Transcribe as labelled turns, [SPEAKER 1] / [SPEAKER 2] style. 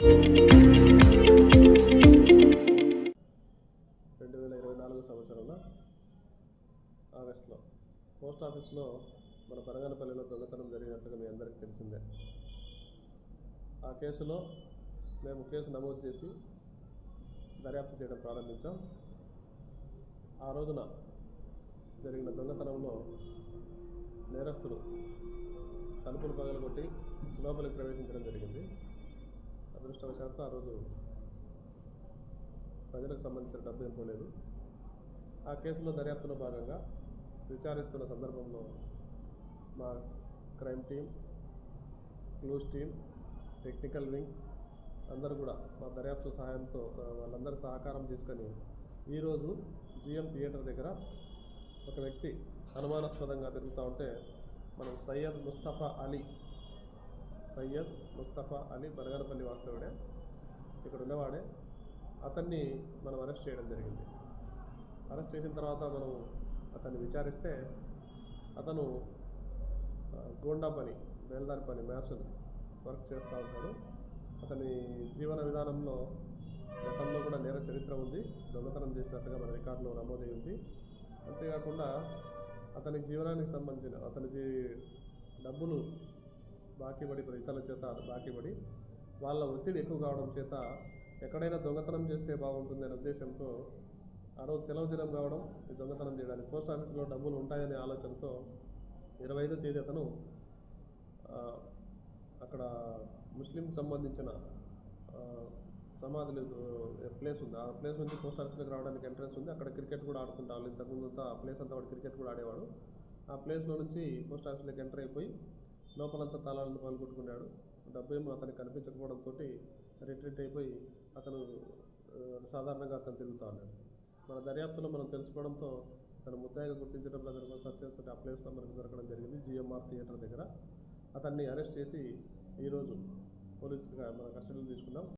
[SPEAKER 1] రెండు వేల ఇరవై నాలుగు సంవత్సరంలో ఆగస్టులో పోస్ట్ ఆఫీస్లో మన పరగనపల్లిలో దొంగతనం జరిగినట్లుగా మీ అందరికీ తెలిసిందే. ఆ కేసులో మేము కేసు నమోదు చేసి దర్యాప్తు చేయడం ప్రారంభించాం. ఆ రోజున జరిగిన దొంగతనంలో నేరస్తులు తలుపులు పగలగొట్టి లోపలికి ప్రవేశించడం జరిగింది. అదృష్టవశాత్తు ఆ రోజు ప్రజలకు సంబంధించిన డబ్బు ఏం పోలేదు. ఆ కేసులో దర్యాప్తులో భాగంగా విచారిస్తున్న సందర్భంలో మా crime team clues team technical wings అందరూ కూడా మా దర్యాప్తు సహాయంతో వాళ్ళందరి సహకారం తీసుకొని ఈరోజు జిఎం థియేటర్ దగ్గర ఒక వ్యక్తి అనుమానాస్పదంగా తిరుగుతూ ఉంటే మనం సయ్యద్ ముస్తఫా అలీ సయ్యద్ ముస్తఫా అలీ బనగనపల్లి వాస్తవుడే ఇక్కడ ఉన్నవాడే. అతన్ని మనం అరెస్ట్ చేయడం జరిగింది. అరెస్ట్ చేసిన తర్వాత మనం అతన్ని విచారిస్తే అతను గోండా పని బేల్దారి పని మ్యాసులు వర్క్ చేస్తూ ఉంటాడు. అతని జీవన విధానంలో గతంలో కూడా నేర చరిత్ర ఉంది. దొంగతనం చేసినట్టుగా మన రికార్డులో నమోదై ఉంది. అంతేకాకుండా అతని జీవనానికి సంబంధించిన అతనికి డబ్బులు బాకీ పడి ఇతరుల చేత బాకీ పడి వాళ్ళ ఒత్తిడి ఎక్కువ కావడం చేత ఎక్కడైనా దొంగతనం చేస్తే బాగుంటుంది అనే ఉద్దేశంతో ఆ రోజు సెలవు దినం కావడం ఈ దొంగతనం చేయడానికి. పోస్ట్ ఆఫీస్లో డబ్బులు ఉంటాయనే ఆలోచనతో ఇరవై ఐదో తేదీ అతను అక్కడ ముస్లిం సంబంధించిన సమాధులు ప్లేస్ ఉంది. ఆ ప్లేస్ నుంచి పోస్ట్ ఆఫీస్లోకి రావడానికి ఎంట్రెన్స్ ఉంది. అక్కడ క్రికెట్ కూడా ఆడుకుంటా వాళ్ళు ఇంతకుముందు ఆ ప్లేస్ అంతా వాడు క్రికెట్ కూడా ఆడేవాడు. ఆ ప్లేస్లో నుంచి పోస్ట్ ఆఫీస్లోకి ఎంటర్ అయిపోయి లోపలంతా తాళాలను పాల్గొట్టుకున్నాడు. డబ్బు ఏమో అతనికి కనిపించకపోవడంతో రిట్రీట్ అయిపోయి అతను సాధారణంగా అతను తిరుగుతూ ఉన్నాడు. మన దర్యాప్తులో మనం తెలుసుకోవడంతో తన ముద్దాయిగా గుర్తించడం దగ్గర సత్యంతో ఆ ప్లేస్లో మనకు దొరకడం జరిగింది జిఎంఆర్ థియేటర్ దగ్గర. అతన్ని అరెస్ట్ చేసి ఈరోజు పోలీసుగా మన కస్టడీలో తీసుకున్నాం.